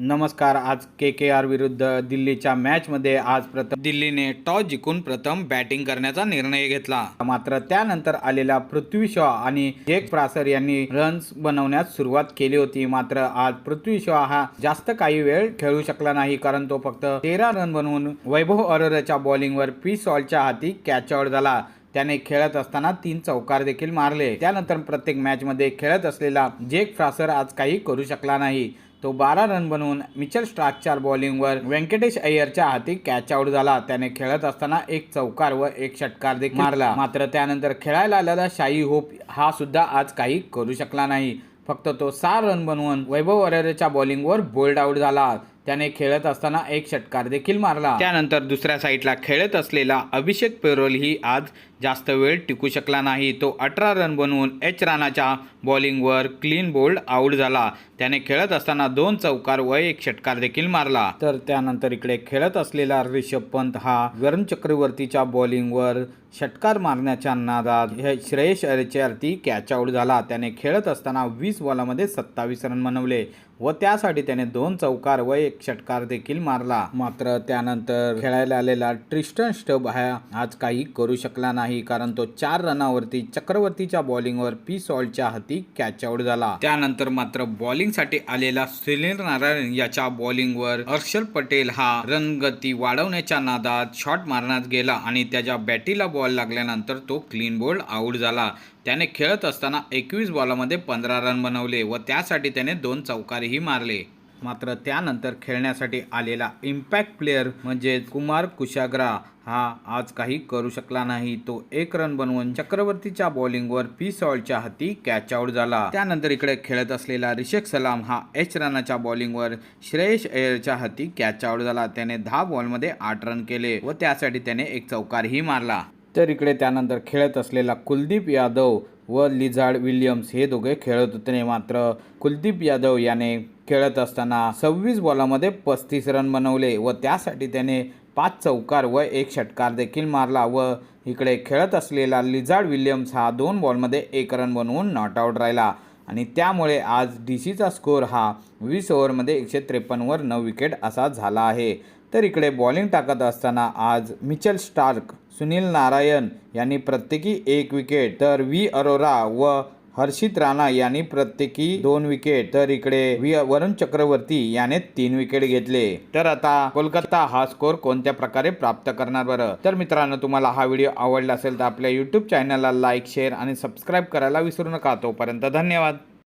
नमस्कार आज के के आर विरुद्ध दिल्लीच्या मॅचमध्ये आज प्रथम दिल्लीने टॉस जिंकून प्रथम बॅटिंग करण्याचा निर्णय घेतला. मात्र त्यानंतर आलेला पृथ्वी शॉ आणि जेक प्रासर यांनी रन्स बनवण्यास सुरुवात केली होती. मात्र आज पृथ्वी शॉ हा जास्त काही वेळ खेळू शकला नाही कारण तो फक्त तेरा रन बनवून वैभव अरोराच्या बॉलिंगवर पी सॉलच्या हाती कॅच आउट झाला. त्याने खेळत असताना तीन चौकार देखील मारले. त्यानंतर प्रत्येक मॅचमध्ये खेळत असलेला जेक फ्रासर आज काही करू शकला नाही. तो बारा रन बनवून मिचल स्टार्कच्या बॉलिंगवर व्यंकटेश अय्यरच्या हाती कॅच आउट झाला. त्याने खेळत असताना एक चौकार व एक षटकार देखील मारला. मात्र त्यानंतर खेळायला आलेला शाही होप हा सुद्धा आज काही करू शकला नाही. फक्त तो सहा रन बनवून वैभव वरेरेच्या बॉलिंगवर बोल्ड आउट झाला. त्याने खेळत असताना एक षटकार देखील मारला. त्यानंतर दुसऱ्या साईडला खेळत असलेला अभिषेक पेरोल ही आज जास्त वेळ टिकू शकला नाही. तो अठरा रन बनवून एच राणाच्या बॉलिंगवर क्लीन बोल्ड आउट झाला. त्याने खेळत असताना दोन चौकार व एक षटकार देखील मारला. तर त्यानंतर इकडे खेळत असलेला ऋषभ पंत हा गरम चक्रवर्तीच्या बॉलिंगवर षटकार मारण्याच्या नादात हे श्रेयस अय्यरची कॅच आउट झाला. त्याने खेळत असताना वीस बॉलामध्ये सत्तावीस रन बनवले व त्यासाठी त्याने दोन चौकार व एक षटकार देखील मारला. मात्र त्यानंतर खेळायला आलेला ट्रिस्टन स्टब हा आज काही करू शकला नाही. नाही कारण तो चार रनावरती चक्रवर्तीच्या बॉलिंगवर पी सॉल्टच्या हाती कॅच आउट झाला. त्यानंतर मात्र बॉलिंगसाठी आलेला सुनील नारायण याच्या बॉलिंगवर हर्षल पटेल हा रनगती वाढवण्याच्या नादात शॉट मारण्यात गेला आणि त्याच्या बॅटीला बॉल लागल्यानंतर तो क्लीन बोल्ड आउट झाला. त्याने खेळत असताना एकवीस बॉलामध्ये पंधरा रन बनवले व त्यासाठी त्याने दोन चौकारही मारले. मात्र त्यानंतर खेळण्यासाठी आलेला इम्पॅक्ट प्लेअर म्हणजे कुमार कुशाग्रा हा आज काही करू शकला नाही. तो एक रन बनवून चक्रवर्तीच्या बॉलिंगवर पी सॉल्टच्या हाती कॅच आउट झाला. त्यानंतर इकडे खेळत असलेला रिषेक सलाम हा एच रनाच्या बॉलिंगवर श्रेयस अय्यरच्या हाती कॅच आउट झाला. त्याने दहा बॉलमध्ये आठ रन केले व त्यासाठी त्याने एक चौकारही मारला. तर इकडे त्यानंतर खेळत असलेला कुलदीप यादव व लिझार्ड विल्यम्स हे दोघे खेळत होते मात्र कुलदीप यादव याने खेळत असताना सव्वीस बॉलामध्ये पस्तीस रन बनवले व त्यासाठी त्याने पाच चौकार व एक षटकार देखील मारला व इकडे खेळत असलेला लिझार्ड विल्यम्स हा दोन बॉलमध्ये एक रन बनवून नॉट आऊट राहिला. आणि त्यामुळे आज डी सीचा स्कोअर हा वीस ओव्हरमध्ये एकशे त्रेपन्नवर नऊ विकेट असा झाला आहे. तर इकडे बॉलिंग टाकत असताना आज मिचल स्टार्क सुनील नारायण यांनी प्रत्येकी एक विकेट तर व्ही अरोरा व हर्षित राणा यांनी प्रत्येकी दोन विकेट तर इकडे वरुण चक्रवर्ती याने तीन विकेट घेतले. तर आता कोलकाता हा स्कोर कोणत्या प्रकारे प्राप्त करणार बरं? तर मित्रांनो तुम्हाला हा व्हिडिओ आवडला असेल तर आपल्या यूट्यूब चॅनलला लाईक शेअर आणि सबस्क्राईब करायला विसरू नका. तोपर्यंत धन्यवाद.